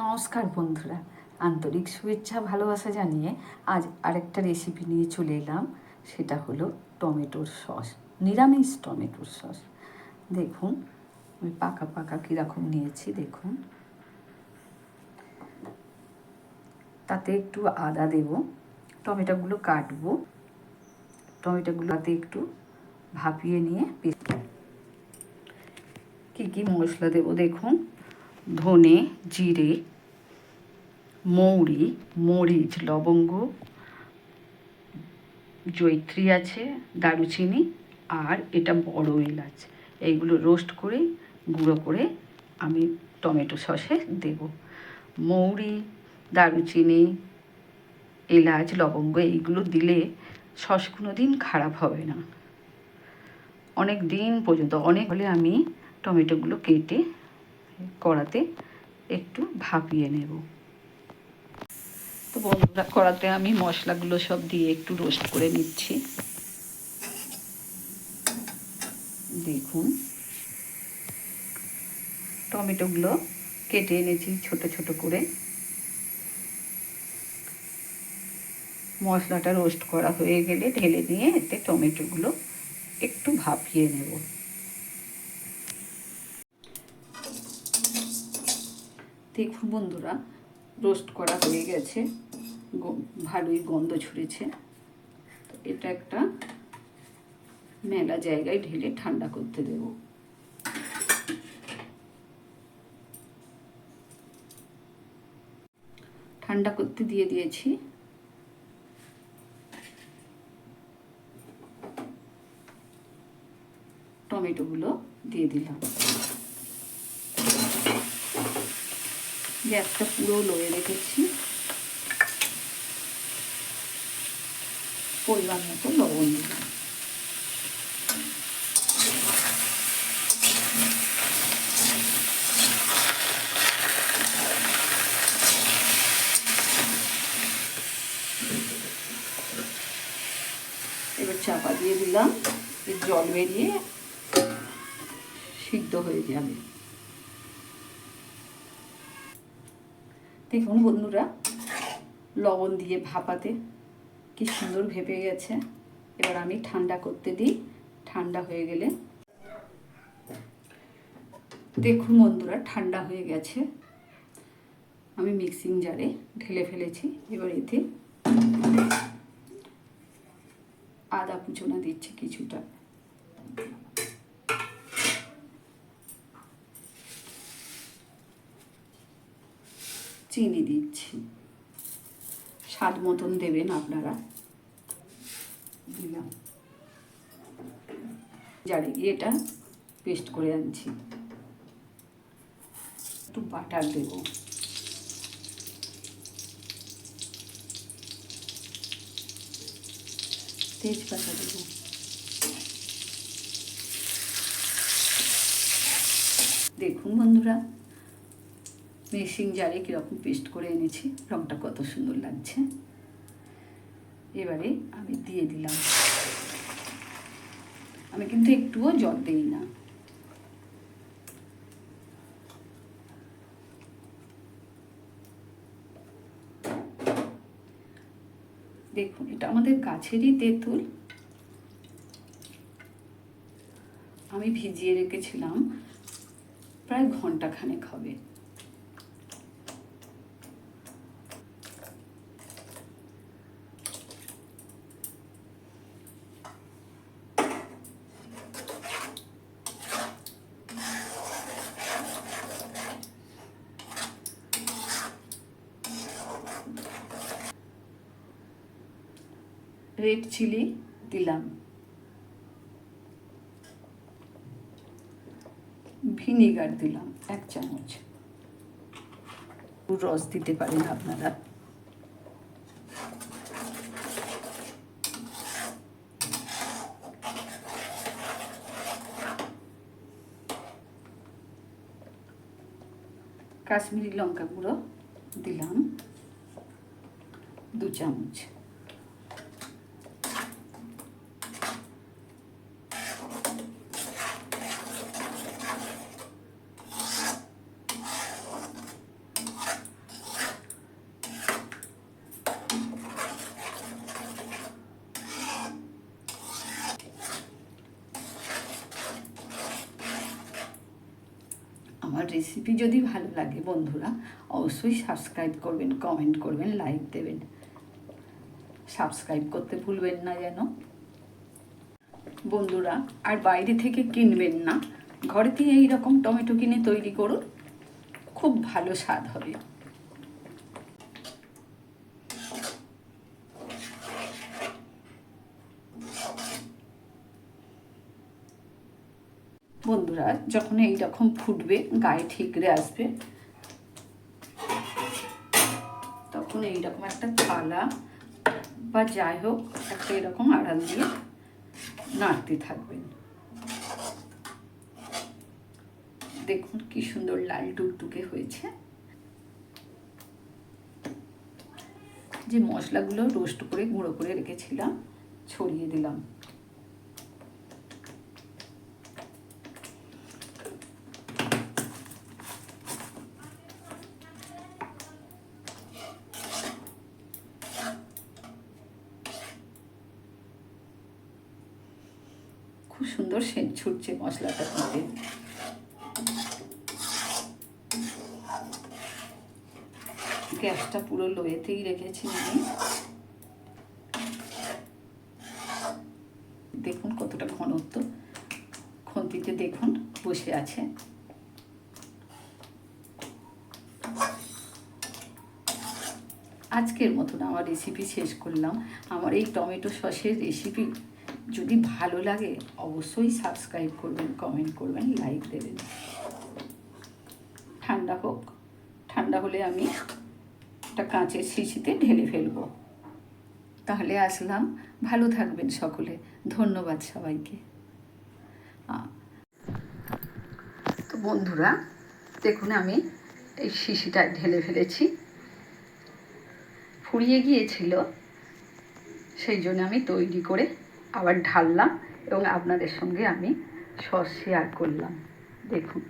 নমস্কার বন্ধুরা। আন্তরিক শুভেচ্ছা, ভালোবাসা জানিয়ে আজ আরেকটা রেসিপি নিয়ে চলে এলাম। সেটা হলো টমেটোর সস, নিরামিষ টমেটোর সস। দেখুন, আমি পাকা পাকা কীরকম নিয়েছি, দেখুন। তাতে একটু আদা দেব, টমেটোগুলো কাটবো। টমেটোগুলো তাতে একটু ভাপিয়ে নিয়ে কী কী মশলা দেবো, দেখুন। ধনে, জিরে, মৌরি, মরিচ, লবঙ্গ জৈত্রী আছে, দারুচিনি, আর এটা বড় এলাচ এইগুলো রোস্ট করে, গুঁড়ো করে আমি টমেটো সসে দেব। মৌরি, দারুচিনি, এলাচ, লবঙ্গ এইগুলো দিলে সস কোনো দিন খারাপ হবে না। অনেক দিন পর্যন্ত, অনেক হলে আমি টমেটোগুলো কেটে কড়াতে একটু ভাপিয়ে নেব। তো বন্ধুরা, কড়াতে আমি মশলাগুলো সব দিয়ে একটু রোস্ট করে নিচ্ছি। দেখুন, টমেটোগুলো কেটে এনেছি ছোট ছোট করে। মশলাটা রোস্ট করা হয়ে গেলে ঢেলে নিয়ে এতে টমেটোগুলো একটু ভাপিয়ে নেব। দেখুন বন্ধুরা রোস্ট করা হয়ে গেছে ভালোই গন্ধ ছুটেছে তো এটা একটা মেলা জায়গায় ঢেলে ঠান্ডা করতে দেব। ঠান্ডা করতে দিয়ে দিয়েছি। টমেটোগুলো দিয়ে দিলাম। গ্যাসটা পুরো লোয়ে রেখেছি। পরিমাণ মতো লবণ দিলাম। এবার চাপা দিয়ে দিলাম। জল বেরিয়ে সিদ্ধ হয়ে যাবে। দেখুন বন্ধুরা, লবণ দিয়ে ভাপাতে কি সুন্দর ভেপে গেছে। এবার আমি ঠান্ডা করতে দিই, ঠান্ডা হয়ে গেলে। দেখুন বন্ধুরা, ঠান্ডা হয়ে গেছে। আমি মিক্সিং জারে ঢেলে ফেলেছি, এবার এতে আদা কুচোনা দিচ্ছি কিছুটা। চিনি দিচ্ছি। স্বাদ মতন দেবেন আপনারা। দিলাম। জারে এটা পেস্ট করে আনছি। একটু বাটার দেব। তেজপাতা দেব। দেখুন বন্ধুরা মিক্সিং জারে কীরকম পেস্ট করে এনেছি রঙটা কত সুন্দর লাগছে। এবারে আমি দিয়ে দিলাম। আমি কিন্তু একটুও জল দিই না। দেখুন, এটা আমাদের গাছেরই তেঁতুল। আমি ভিজিয়ে রেখেছিলাম, প্রায় ঘণ্টা খানেক হবে। রেড চিলি দিলাম। ভিনিগার দিলাম, এক চামচ। রস দিতে পারেন আপনারা। কাশ্মীরি লঙ্কা গুঁড়ো দিলাম, দু চামচ। আমার রেসিপি যদি ভালো লাগে বন্ধুরা, অবশ্যই সাবস্ক্রাইব করবেন কমেন্ট করবেন লাইক দেবেন। সাবস্ক্রাইব করতে ভুলবেন না যেন। বন্ধুরা, আর বাইরে থেকে কিনবেন না। ঘরেতেই এই রকম টমেটো কিনে তৈরি করুন, খুব ভালো স্বাদ হবে। বন্ধুরা, যখন এই রকম ফুটবে, গায়ে ঠিকরে আসবে, তখন এইরকম একটা থালা বা যাই হোক, একটা এরকম আড়াল দিয়ে নাড়তে থাকবেন। দেখুন কি সুন্দর লাল টুকটুকে হয়েছে। যে মশলাগুলো রোস্ট করে, গুঁড়ো করে রেখেছিলাম, ছড়িয়ে দিলাম। খুব সুন্দর সেন্ট ছুটছে মশলাটা দিতে গ্যাসটা পুরো লোয়েতেই রেখেছি আমি। দেখুন কতটা ঘনত্ব। খুন্তিতে দেখুন বসে আছে। আজকের মতন আমার রেসিপি শেষ করলাম। আমার এই টমেটো সসের রেসিপি যদি ভালো লাগে, অবশ্যই সাবস্ক্রাইব করবেন কমেন্ট করবেন লাইক দেবেন। ঠান্ডা হোক, ঠান্ডা হলে আমি একটা কাঁচের শিশিতে ঢেলে ফেলব। তাহলে আসলাম। ভালো থাকবেন সকলে। ধন্যবাদ সবাইকে। তো বন্ধুরা, দেখুন আমি এই শিশিটা ঢেলে ফেলেছি। ফুরিয়ে গিয়েছিল, সেই জন্য আমি তৈরি করে আবার ঢাললাম এবং আপনাদের সঙ্গে আমি সস শেয়ার করলাম। দেখুন।